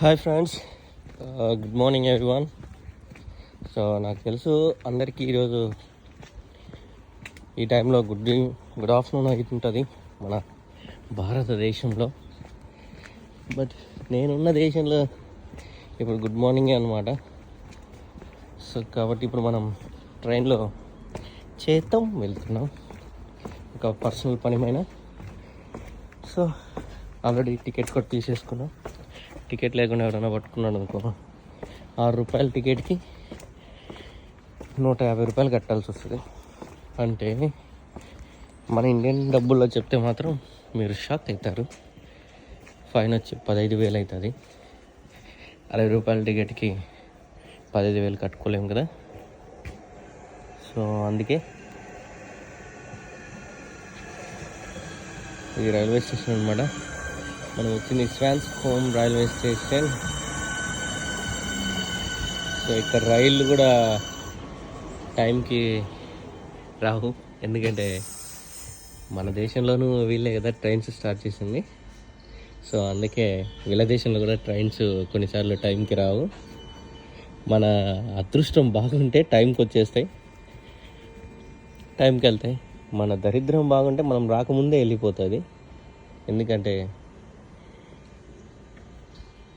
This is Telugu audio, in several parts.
Hi friends good morning everyone so నాకు తెలుసు అందరికీ ఈరోజు ఈ టైంలో గుడ్ గుడ్ ఆఫ్టర్నూన్ అవుతుంటుంది మన భారతదేశంలో. బట్ నేనున్న దేశంలో ఇప్పుడు గుడ్ మార్నింగే అనమాట సో కాబట్టి ఇప్పుడు మనం ట్రైన్లో చేతం వెళ్తున్నాం. ఒక పర్సనల్ పనిమైన. సో ఆల్రెడీ టికెట్ కూడా తీసేసుకున్నాం. టికెట్ లేకుండా ఎవరైనా పట్టుకున్నాడు అనుకో ఆరు రూపాయల టికెట్కి నూట యాభై రూపాయలు కట్టాల్సి వస్తుంది. అంటే మన ఇండియన్ డబ్బుల్లో చెప్తే మాత్రం మీరు షాక్ అవుతారు. ఫైన్ వచ్చి పదహైదు వేలు అవుతుంది. అరవై రూపాయల టికెట్కి పదహైదు వేలు కట్టుకోలేము కదా. సో అందుకే ఇది రైల్వే స్టేషన్ అనమాట మనం వచ్చింది స్వాన్స్ హోమ్ రైల్వే స్టేషన్. సో ఇక్కడ రైళ్ళు కూడా టైంకి రావు. ఎందుకంటే మన దేశంలోనూ వీళ్ళే కదా ట్రైన్స్ స్టార్ట్ చేసింది. సో అందుకే వీళ్ళ దేశంలో కూడా ట్రైన్స్ కొన్నిసార్లు టైంకి రావు. మన అదృష్టం బాగుంటే టైంకి వచ్చేస్తాయి. టైంకి వెళ్తాయి. మన దరిద్రం బాగుంటే మనం రాకముందే వెళ్ళిపోతుంది. ఎందుకంటే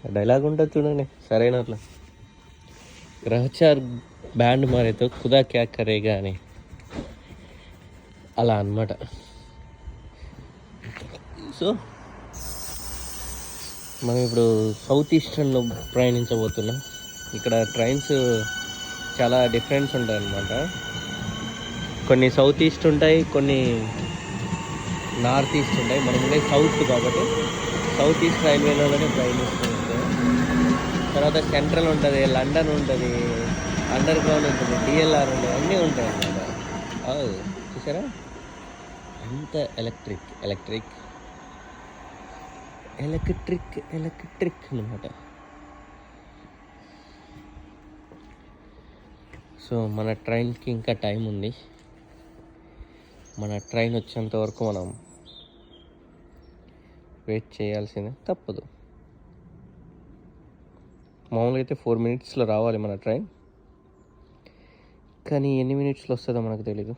డైలాగ్ ఉంటుంది చూడండి సరైన అట్లా. గ్రహచార్ బ్యాండ్ మారేతో కుదా క్యా కరేగా అని. అలా అన్నమాట. సో మనం ఇప్పుడు సౌత్ ఈస్టర్న్లో ప్రయాణించబోతున్నాం. ఇక్కడ ట్రైన్స్ చాలా డిఫరెన్స్ ఉంటాయి అన్నమాట కొన్ని సౌత్ ఈస్ట్ ఉంటాయి కొన్ని నార్త్ ఈస్ట్ ఉంటాయి. మనం ఉండే సౌత్ కాబట్టి సౌత్ ఈస్ట్ రైల్వేలోనే ప్రయాణిస్తుంది తర్వాత సెంట్రల్ ఉంటుంది లండన్ ఉంటుంది అండర్ గ్రౌండ్ ఉంటుంది డిఎల్ఆర్ ఉంటుంది అన్నీ ఉంటాయి అన్నమాట. అవు చూసారా? అంత ఎలక్ట్రిక్ ఎలక్ట్రిక్ ఎలక్ట్రిక్ ఎలక్ట్రిక్ అనమాట సో మన ట్రైన్కి ఇంకా టైం ఉంది. మన ట్రైన్ వచ్చేంత వరకు మనం వెయిట్ చేయాల్సిందే తప్పదు. మామూలుగా అయితే ఫోర్ మినిట్స్లో రావాలి మన ట్రైన్. కానీ ఎన్ని మినిట్స్లో వస్తుందో మనకు తెలీదు.